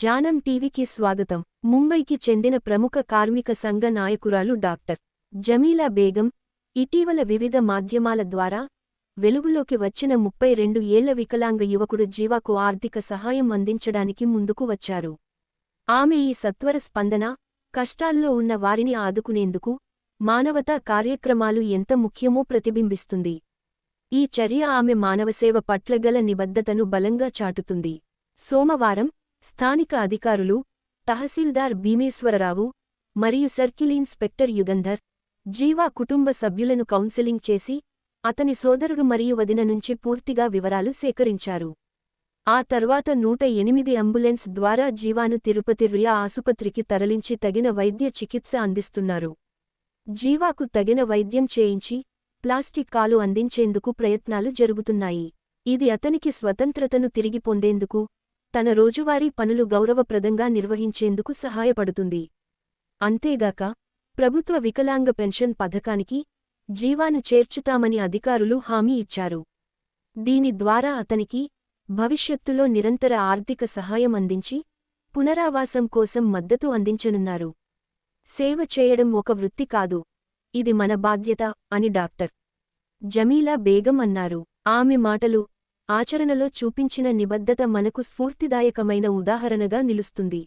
జానం టీవీకి స్వాగతం. ముంబైకి చెందిన ప్రముఖ కార్మిక సంఘ నాయకురాలు డాక్టర్ జమీలా బేగం ఇటీవల వివిధ మాధ్యమాల ద్వారా వెలుగులోకి వచ్చిన ముప్పై రెండు ఏళ్ళ వికలాంగ యువకుడు జీవాకు ఆర్థిక సహాయం అందించడానికి ముందుకు వచ్చారు. ఆమె ఈ సత్వర స్పందన కష్టాల్లో ఉన్న వారిని ఆదుకునేందుకు మానవతా కార్యక్రమాలు ఎంత ముఖ్యమో ప్రతిబింబిస్తుంది. ఈ చర్య ఆమె మానవసేవ పట్ల గల నిబద్ధతను బలంగా చాటుతుంది. సోమవారం స్థానిక అధికారులు తహసీల్దార్ భీమేశ్వరరావు మరియు సర్కిల్ ఇన్స్పెక్టర్ యుగంధర్ జీవా కుటుంబ సభ్యులను కౌన్సెలింగ్ చేసి అతని సోదరుడు మరియు వదిన నుంచి పూర్తిగా వివరాలు సేకరించారు. ఆ తర్వాత నూట ఎనిమిది అంబులెన్స్ ద్వారా జీవాను తిరుపతి రుయా ఆసుపత్రికి తరలించి తగిన వైద్య చికిత్స అందిస్తున్నారు. జీవాకు తగిన వైద్యం చేయించి ప్లాస్టిక్ కాలు అందించేందుకు ప్రయత్నాలు జరుగుతున్నాయి. ఇది అతనికి స్వతంత్రతను తిరిగి పొందేందుకు తన రోజువారీ పనులు గౌరవప్రదంగా నిర్వహించేందుకు సహాయపడుతుంది. అంతేగాక ప్రభుత్వ వికలాంగ పెన్షన్ పథకానికి జీవాను చేర్చుతామని అధికారులు హామీ ఇచ్చారు. దీని ద్వారా అతనికి భవిష్యత్తులో నిరంతర ఆర్థిక సహాయం అందించి పునరావాసం కోసం మద్దతు అందించనున్నారు. సేవ చేయడం ఒక వృత్తి కాదు. ఇది మన బాధ్యత అని డాక్టర్ జమీలా బేగం అన్నారు. ఆమె మాటలు ఆచరణలో చూపించిన నిబద్ధత మనకు స్ఫూర్తిదాయకమైన ఉదాహరణగా నిలుస్తుంది.